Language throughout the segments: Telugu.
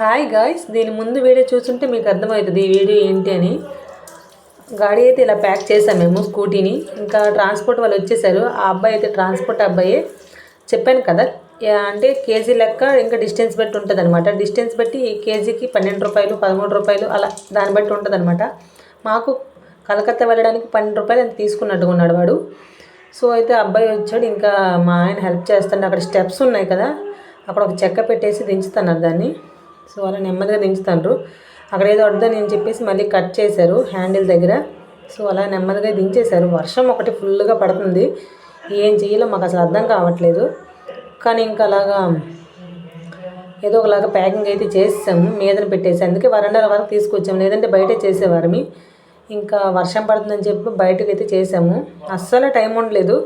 హాయ్ గాయ్స్ దీని ముందు వీడియో చూస్తుంటే మీకు అర్థమవుతుంది ఈ వీడియో ఏంటి అని. గాడి అయితే ఇలా ప్యాక్ చేసాం మేము స్కూటీని. ఇంకా ట్రాన్స్పోర్ట్ వాళ్ళు వచ్చేసారు. ఆ అబ్బాయి అయితే ట్రాన్స్పోర్ట్ అబ్బాయి. చెప్పాను కదా అంటే కేజీ లెక్క ఇంకా డిస్టెన్స్ బట్టి ఉంటుంది అనమాట డిస్టెన్స్ బట్టి కేజీకి పన్నెండు రూపాయలు పదమూడు రూపాయలు అలా దాన్ని బట్టి ఉంటుంది అనమాట మాకు కలకత్తా వెళ్ళడానికి పన్నెండు రూపాయలు ఎంత తీసుకున్నట్టుగా ఉన్నాడు వాడు. సో అయితే అబ్బాయి వచ్చాడు ఇంకా మా ఆయన హెల్ప్ చేస్తాడు. అక్కడ స్టెప్స్ ఉన్నాయి కదా అక్కడ ఒక చెక్క పెట్టేసి దించుతున్నారు దాన్ని. సో అలా నెమ్మదిగా దించుతాండ్రు. అక్కడ ఏదో వద్దని నేను చెప్పేసి మళ్ళీ కట్ చేశారు హ్యాండిల్ దగ్గర. సో అలా నెమ్మదిగా దించేశారు. వర్షం ఒకటి ఫుల్గా పడుతుంది. ఏం చేయాలో మాకు అసలు అర్థం కావట్లేదు. కానీ ఇంకా అలాగా ఏదో ఒకలాగా ప్యాకింగ్ అయితే చేసాము మీదన పెట్టేసి అందుకే వరండాల వరకు తీసుకొచ్చాము. లేదంటే బయటే చేసేవారమి. ఇంకా వర్షం పడుతుందని చెప్పి బయటకు అయితే చేసాము. అస్సలు టైం ఉండలేదు.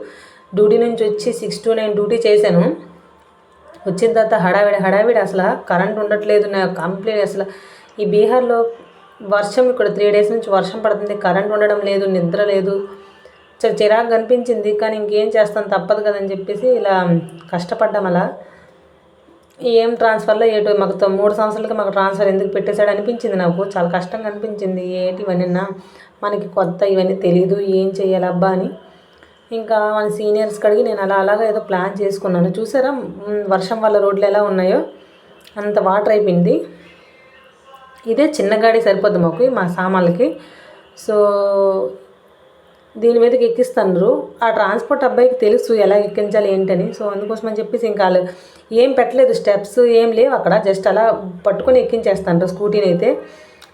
డ్యూటీ నుంచి వచ్చి సిక్స్ టు నైన్ డ్యూటీ చేశాను. వచ్చిన తర్వాత హడావిడి హడావిడి అసలు కరెంట్ ఉండట్లేదు నా కంప్లీట్ అసలు. ఈ బీహార్లో వర్షం ఇక్కడ త్రీ డేస్ నుంచి వర్షం పడుతుంది కరెంట్ ఉండడం లేదు నిద్ర లేదు. చిరాకు కనిపించింది కానీ ఇంకేం చేస్తాం తప్పదు కదని చెప్పేసి ఇలా కష్టపడ్డాం అలా. ఏం ట్రాన్స్ఫర్లో ఏటో మాకు మూడు సంవత్సరాలకి మాకు ట్రాన్స్ఫర్ ఎందుకు పెట్టేశాడు అనిపించింది నాకు. చాలా కష్టంగా అనిపించింది ఏంటి ఇవన్నీ మనకి కొత్త ఇవన్నీ తెలియదు ఏం చేయాలబ్బా అని. ఇంకా మన సీనియర్స్ కడిగి నేను అలా అలాగా ఏదో ప్లాన్ చేసుకున్నాను. చూసారా? వర్షం వల్ల రోడ్లు ఎలా ఉన్నాయో? అంత వాటర్ అయిపోయింది. ఇదే చిన్న గాడి సరిపోద్ది మాకు మా సామాన్లకి. సో దీని మీదకి ఎక్కిస్తున్నారు ఆ ట్రాన్స్పోర్ట్ అబ్బాయికి తెలుసు ఎలా ఎక్కించాలి ఏంటని. సో అందుకోసం అని చెప్పేసి ఇంకా ఏం పెట్టలేదు. స్టెప్స్ ఏం లేవు అక్కడ. జస్ట్ అలా పట్టుకొని ఎక్కించేస్తాడు స్కూటీని అయితే.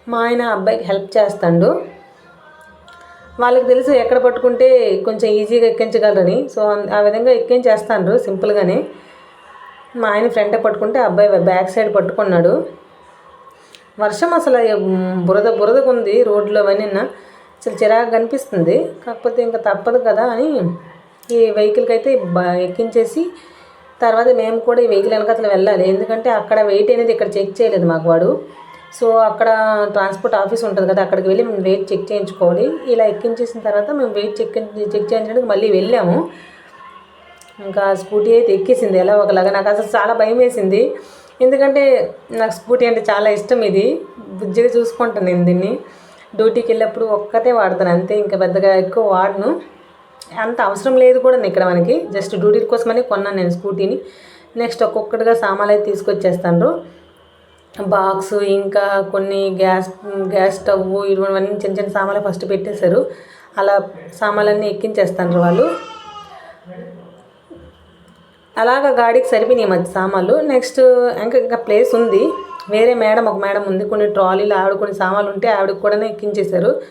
మా ఆయన అబ్బాయికి హెల్ప్ చేస్తాడు. వాళ్ళకి తెలుసు ఎక్కడ పట్టుకుంటే కొంచెం ఈజీగా ఎక్కించగలరని. సో ఆ విధంగా ఎక్కించేస్తాను సింపుల్గానే. మా ఆయన ఫ్రంట్ పట్టుకుంటే అబ్బాయి బ్యాక్ సైడ్ పట్టుకున్నాడు. వర్షం అసలు బురద బురదగా ఉంది రోడ్లో అవన్నీ అసలు చిరాకు కనిపిస్తుంది కాకపోతే ఇంకా తప్పదు కదా అని ఈ వెహికల్కి అయితే ఎక్కించేసి తర్వాత మేము కూడా ఈ వెహికల్ వెనకతలు వెళ్ళాలి. ఎందుకంటే అక్కడ వెయిట్ అనేది ఇక్కడ చెక్ చేయలేదు మాకు వాడు. సో అక్కడ ట్రాన్స్పోర్ట్ ఆఫీస్ ఉంటుంది కదా అక్కడికి వెళ్ళి మేము వెయిట్ చెక్ చేయించుకోవాలి. ఇలా ఎక్కించేసిన తర్వాత మేము వెయిట్ చెక్ చెక్ చేయించడానికి మళ్ళీ వెళ్ళాము. ఇంకా స్కూటీ అయితే ఎక్కేసింది. ఎలా ఒకలాగా నాకు అసలు చాలా భయం వేసింది. ఎందుకంటే నాకు స్కూటీ అంటే చాలా ఇష్టం ఇది. బుజ్జిగా చూసుకుంటాను నేను దీన్ని. డ్యూటీకి వెళ్ళినప్పుడు ఒక్కటే వాడతాను అంతే. ఇంకా పెద్దగా ఎక్కువ వాడను. అంత అవసరం లేదు కూడా ఇక్కడ మనకి. జస్ట్ డ్యూటీ కోసమని కొన్నాను నేను స్కూటీని. నెక్స్ట్ ఒక్కొక్కటిగా సామాన్లు అయితే తీసుకొచ్చేస్తాను బాక్స్ ఇంకా కొన్ని గ్యాస్ గ్యాస్ స్టవ్ ఇవన్నీ చిన్న చిన్న సామాన్లు ఫస్ట్ పెట్టేశారు. అలా సామాన్లన్నీ ఎక్కించేస్తారు వాళ్ళు. అలాగ గాడికి సరిపోయినాయి మధ్య సామాన్లు. నెక్స్ట్ ఇంకా ఇంకా ప్లేస్ ఉంది. వేరే మేడం ఒక మేడం ఉంది. కొన్ని ట్రాలీలు ఆవిడ కొన్ని సామాన్లు ఉంటే ఆవిడకి కూడా ఎక్కించేశారు.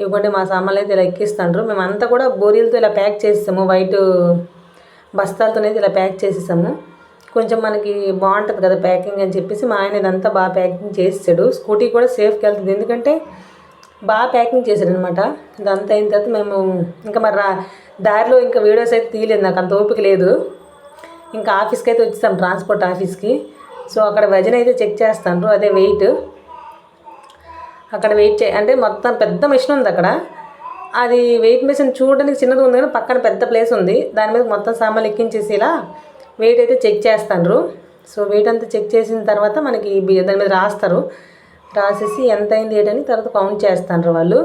ఇవ్వండి మా సామాన్లు అయితే ఇలా ఎక్కిస్తాండ్రు. మేమంతా కూడా బోరీలతో ఇలా ప్యాక్ చేసేసాము. వైట్ బస్తాలతోనైతే ఇలా ప్యాక్ చేసేసాము. కొంచెం మనకి బాగుంటుంది కదా ప్యాకింగ్ అని చెప్పేసి మా ఆయన ఇదంతా బాగా ప్యాకింగ్ చేసాడు స్కూటీ కూడా సేఫ్కి వెళ్తుంది. ఎందుకంటే బాగా ప్యాకింగ్ చేశాడు అనమాట ఇదంతా అయిన తర్వాత మేము ఇంకా మరి రా దారిలో ఇంకా వీడియోస్ అయితే తీయలేదు. నాకు అంత ఓపిక లేదు. ఇంకా ఆఫీస్కి అయితే వచ్చేసాం ట్రాన్స్పోర్ట్ ఆఫీస్కి. సో అక్కడ వజన్ అయితే చెక్ చేస్తాను అదే వెయిట్. అక్కడ వెయిట్ చే అంటే మొత్తం పెద్ద మిషన్ ఉంది అక్కడ. అది వెయిట్ మిషన్ చూడడానికి చిన్నది ఉంది కానీ పక్కన పెద్ద ప్లేస్ ఉంది. దాని మీద మొత్తం సామాన్లు ఎక్కించేసి ఇలా వెయిట్ అయితే చెక్ చేస్తారు సో వెయిట్ అంతా చెక్ చేసిన తర్వాత మనకి దాని మీద రాస్తారు. రాసేసి ఎంత అయింది ఏంటని తర్వాత కౌంట్ చేస్తారు వాళ్ళు.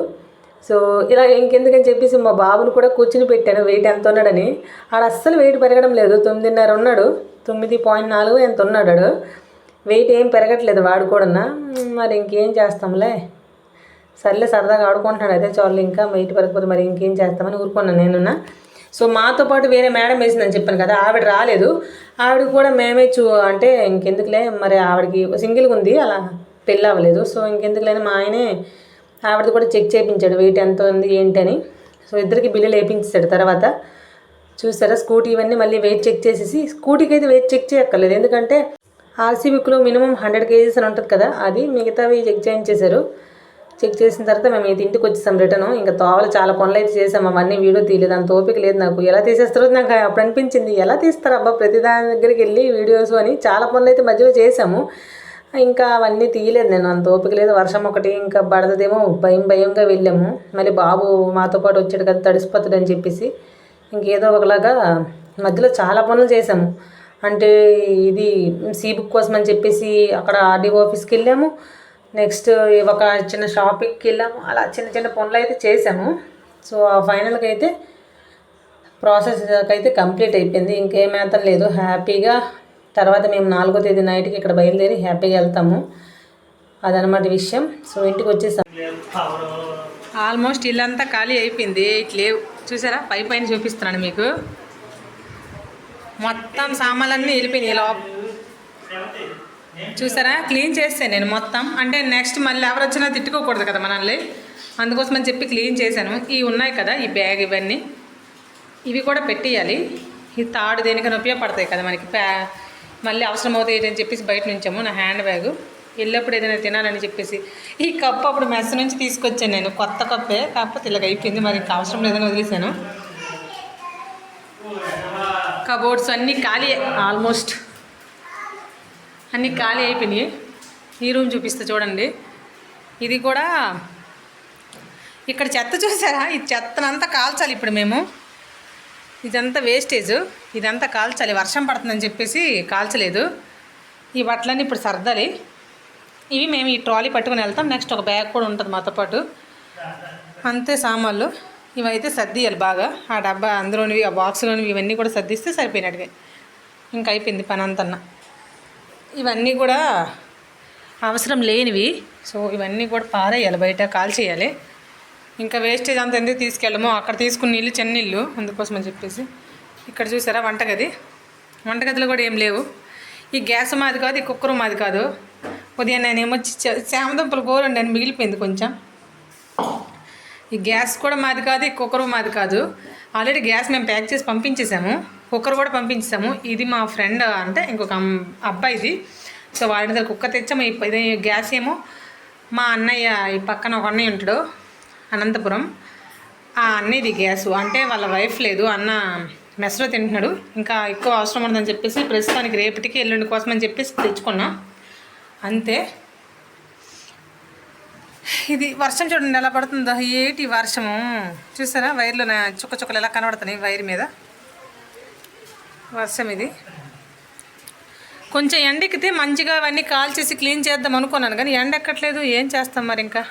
సో ఇలా ఇంకెందుకని చెప్పేసి మా బాబుని కూడా కూర్చుని పెట్టాను వెయిట్ ఎంత ఉన్నాడని. ఆడ అస్సలు వెయిట్ పెరగడం లేదు. తొమ్మిదిన్నర ఉన్నాడు. తొమ్మిది పాయింట్ నాలుగు ఎంత ఉన్నాడు వెయిట్ ఏం పెరగట్లేదు వాడు కూడా మరి ఇంకేం చేస్తాంలే. సర్లే సరదాగా ఆడుకుంటున్నాడు. అదే చాలు ఇంకా వెయిట్ పెరగకపోతే మరి ఇంకేం చేస్తామని ఊరుకున్నాను నేనున్నా. సో మాతో పాటు వేరే మేడం వేసిందని చెప్పాను కదా ఆవిడ రాలేదు. ఆవిడ కూడా మేమే చూ అంటే ఇంకెందుకులే మరి ఆవిడకి సింగిల్గా ఉంది అలా పెళ్ళి అవ్వలేదు. సో ఇంకెందుకులేని మా ఆయనే ఆవిడది కూడా చెక్ చేయించాడు వెయిట్ ఎంత ఉంది ఏంటని. సో ఇద్దరికి బిల్లులు వేయించాడు తర్వాత. చూసారా స్కూటీ ఇవన్నీ మళ్ళీ వెయిట్ చెక్ చేసేసి స్కూటీకి అయితే వెయిట్ చెక్ చేయక్కర్లేదు. ఎందుకంటే ఆర్సీ బుక్లో మినిమం హండ్రెడ్ కేజీస్ అని ఉంటుంది కదా అది మిగతావి చెక్ చేయించేశారు. చెక్ చేసిన తర్వాత మేము ఇది ఇంటికి వచ్చేసాం రిటర్న్. ఇంకా తోవలు చాలా పనులు అయితే చేసాం. అవన్నీ వీడియో తీయలేదు. అంత ఓపిక లేదు నాకు. ఎలా తీసేస్తారో నాకు అప్పుడు అనిపించింది. ఎలా తీస్తారు? అబ్బా ప్రతి దాని దగ్గరికి వెళ్ళి వీడియోస్ అని చాలా పనులు అయితే మధ్యలో చేసాము. ఇంకా అవన్నీ తీయలేదు నేను. అంత ఓపిక లేదు. వర్షం ఒకటి ఇంకా పడదేమో భయం భయంగా వెళ్ళాము. మళ్ళీ బాబు మాతో పాటు వచ్చాడు కదా తడిసిపోతాడు అని చెప్పేసి. ఇంకేదో ఒకలాగా మధ్యలో చాలా పనులు చేసాము. అంటే ఇది సీ బుక్ కోసం అని చెప్పేసి అక్కడ ఆర్డీఓ ఆఫీస్కి వెళ్ళాము. నెక్స్ట్ ఒక చిన్న షాపింగ్కి వెళ్ళాము. అలా చిన్న చిన్న పనులు అయితే చేసాము సో ఆ ఫైనల్గా అయితే ప్రాసెస్ అయితే కంప్లీట్ అయిపోయింది. ఇంకేమేతం లేదు. హ్యాపీగా తర్వాత మేము నాలుగో తేదీ నైట్కి ఇక్కడ బయలుదేరి హ్యాపీగా వెళ్తాము. అదనమాట విషయం. సో ఇంటికి వచ్చేసాం. ఆల్మోస్ట్ ఇల్లంతా ఖాళీ అయిపోయింది. ఇట్లా లేవు. చూసారా? పై పైన చూపిస్తున్నాను మీకు. మొత్తం సామాన్లన్నీ వెళ్ళిపోయినాయి. ఇలా చూసారా? క్లీన్ చేస్తాను నేను మొత్తం. అంటే నెక్స్ట్ మళ్ళీ ఎవరు వచ్చినా తిట్టుకోకూడదు కదా మనల్ని. అందుకోసం అని చెప్పి క్లీన్ చేశాను. ఇవి ఉన్నాయి కదా ఈ బ్యాగ్ ఇవన్నీ. ఇవి కూడా పెట్టేయాలి. ఈ తాడు దేనికైనా ఉపయోగపడతాయి కదా మనకి. ప్యా మళ్ళీ అవసరం అవుతాయి అని చెప్పేసి బయట నుంచాము నా హ్యాండ్ బ్యాగ్. వెళ్ళినప్పుడు ఏదైనా తినాలని చెప్పేసి. ఈ కప్పు అప్పుడు మెస్ నుంచి తీసుకొచ్చాను నేను కొత్త కప్పే. కాకపోతే ఇలాగ అయిపోయింది మరి ఇంకా అవసరం లేదని వదిలేశాను. కబోర్డ్స్ అన్నీ ఖాళీ ఆల్మోస్ట్. అన్నీ ఖాళీ అయిపోయినాయి. ఈ రూమ్ చూపిస్తే చూడండి. ఇది కూడా ఇక్కడ చెత్త చూసారా? ఈ చెత్తనంతా కాల్చాలి ఇప్పుడు మేము. ఇదంతా వేస్టేజ్ ఇదంతా కాల్చాలి. వర్షం పడుతుందని చెప్పేసి కాల్చలేదు. ఈ బట్టలన్నీ ఇప్పుడు సర్దాలి. ఇవి మేము ఈ ట్రాలీ పట్టుకుని వెళ్తాం. నెక్స్ట్ ఒక బ్యాగ్ కూడా ఉంటుంది మాతో పాటు. అంతే సామాన్లు. ఇవైతే సర్దియాలి బాగా. ఆ డబ్బా అందులోనివి ఆ బాక్స్లోనివి ఇవన్నీ కూడా సర్దిస్తే సరిపోయినట్టుగా. ఇంకా అయిపోయింది పని అంతన్నా ఇవన్నీ కూడా అవసరం లేనివి. సో ఇవన్నీ కూడా పారేయాలి బయట కాల్ చేయాలి ఇంకా వేస్టేజ్ అంత ఎందుకు తీసుకెళ్ళము అక్కడ తీసుకున్న నీళ్ళు చిన్న నీళ్ళు అందుకోసం అని చెప్పేసి. ఇక్కడ చూసారా వంటగది? వంటగదిలో కూడా ఏం లేవు. ఈ గ్యాస్ మాది కాదు ఈ కుక్కర్ మాది కాదు. ఉదయం నేను చేమ చామదుంపలు కూరండి అని మిగిలిపోయింది కొంచెం. ఈ గ్యాస్ కూడా మాది కాదు ఈ కుక్కర్ మాది కాదు. ఆల్రెడీ గ్యాస్ మేము ప్యాక్ చేసి పంపించేసాము. కుక్కర్ కూడా పంపించేసాము. ఇది మా ఫ్రెండ్ అంటే ఇంకొక అబ్బాయిది. సో వాళ్ళ దగ్గర కుక్కర్ తెచ్చాము. ఇది గ్యాస్ ఏమో మా అన్నయ్య ఈ పక్కన ఒక అన్నయ్య ఉంటాడు అనంతపురం. ఆ అన్నయ్యది గ్యాసు. అంటే వాళ్ళ వైఫ్ లేదు అన్న మెస్లో తింటున్నాడు. ఇంకా ఎక్కువ అవసరం ఉండదని చెప్పేసి ప్రస్తుతానికి రేపటికి ఎల్లుండి కోసం అని చెప్పేసి తెచ్చుకున్నాం. అంతే. ఇది వర్షం చూడండి ఎలా పడుతుందో. ఏటి వర్షము? చూసారా? వైర్లు నా చుక్క చుక్కలు ఎలా కనబడుతున్నాయి వైర్ మీద? వర్షం ఇది. కొంచెం ఎండెక్కితే మంచిగా అవన్నీ కాల్ చేసి క్లీన్ చేద్దాం అనుకున్నాను కానీ ఎండ ఎక్కట్లేదు ఏం చేస్తాం మరి ఇంకా?